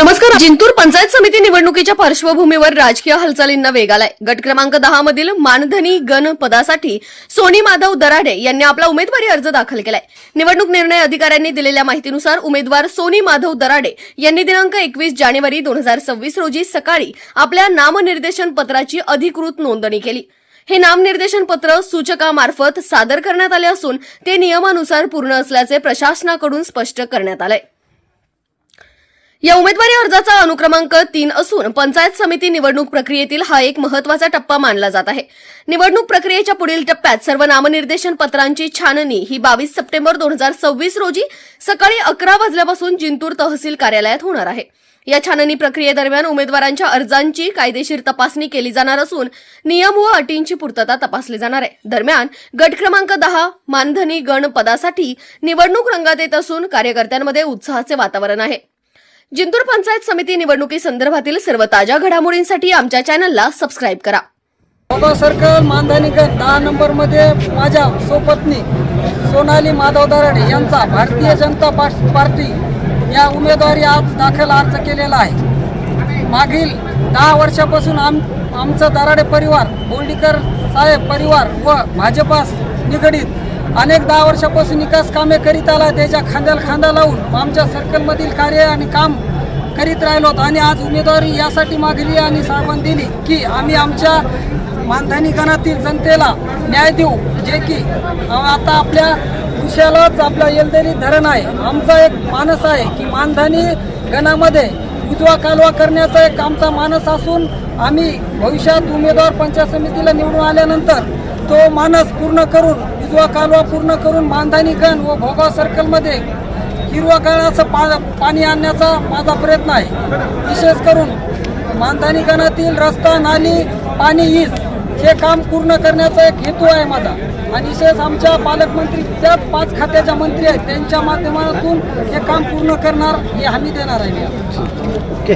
नमस्कार जिंतूर पंचायत समिती निवडणुकीच्या पार्श्वभूमीवर राजकीय हालचालींना वेग आलाय. गट क्रमांक दहा मधील मानधनी गण पदासाठी सोनी माधव दराडे यांनी आपला उमेदवारी अर्ज दाखल केलाय. निवडणूक निर्णय अधिकाऱ्यांनी दिलेल्या माहितीनुसार उमेदवार सोनी माधव दराडे यांनी दिनांक एकवीस जानेवारी दोन हजार सव्वीस रोजी सकाळी आपल्या नामनिर्देशन पत्राची अधिकृत नोंदणी केली. हे नामनिर्देशन पत्र सूचकामार्फत सादर करण्यात आले असून ते नियमानुसार पूर्ण असल्याचे प्रशासनाकडून स्पष्ट करण्यात आलंय. या उमेदवारी अर्जाचा अनुक्रमांक तीन असून पंचायत समिती निवडणूक प्रक्रियेतील हा एक महत्त्वाचा टप्पा मानला जात आहे. निवडणूक प्रक्रियेच्या पुढील टप्प्यात सर्व नामनिर्देशन पत्रांची छाननी ही बावीस सप्टेंबर दोन हजार सव्वीस रोजी सकाळी अकरा वाजल्यापासून जिंतूर तहसील कार्यालयात होणार आहे. या छाननी प्रक्रियेदरम्यान उमेदवारांच्या अर्जांची कायदेशीर तपासणी केली जाणार असून नियम व अटींची पूर्तता तपासली जाणार आहे. दरम्यान गट क्रमांक दहा मानधनी गण पदासाठी निवडणूक रंगात येत असून कार्यकर्त्यांमध्ये उत्साहाचे वातावरण आहे. जिंतूर पंचायत समिती निवडणुकी संदर्भातील सर्व ताज्या घडामोडींसाठी आमच्या चॅनलला सबस्क्राईब करा. बाबा सर्कल मानधनीगण दहा नंबरमध्ये माझ्या सोपत्नी सोनाली माधव दराडे यांचा भारतीय जनता पार्टी या उमेदवारी आज दाखल अर्ज केलेला आहे. मागील दहा वर्षापासून आम आमचं दराडे परिवार बोर्डीकर साहेब परिवार व भाजपास निगडीत अनेक दहा वर्षापासून विकास कामे करीत आला त्याच्या खांद्याला खांदा लावून आमच्या सर्कलमधील कार्य आणि काम करीत राहिलो आणि आज उमेदवारी यासाठी मागली आणि साहेबांनी दिली की आम्ही आमच्या मानधनी गणातील जनतेला न्याय देऊ. जे की आता आपल्या विषयालाच आपलं येलदेरी धरण आहे. आमचा एक मानस आहे की मानधनी गणामध्ये उजवा कालवा करण्याचा एक आमचा मानस असून आम्ही भविष्यात उमेदवार पंचायत समितीला निवडून आल्यानंतर तो मानस पूर्ण करून उजवा कालवा पूर्ण करून मानधनी गण व भोगाव सर्कलमध्ये हिरवा काळाचं पा पाणी आणण्याचा माझा प्रयत्न आहे. विशेष करून मानधनी गणातील रस्ता नाली पाणी ईज हे काम पूर्ण करण्याचा एक हेतू आहे माझा. आणि विशेष आमच्या पालकमंत्री त्याच पाच खात्याच्या मंत्री आहेत. त्यांच्या माध्यमातून हे काम पूर्ण करणार ही हमी देणार आहे मी.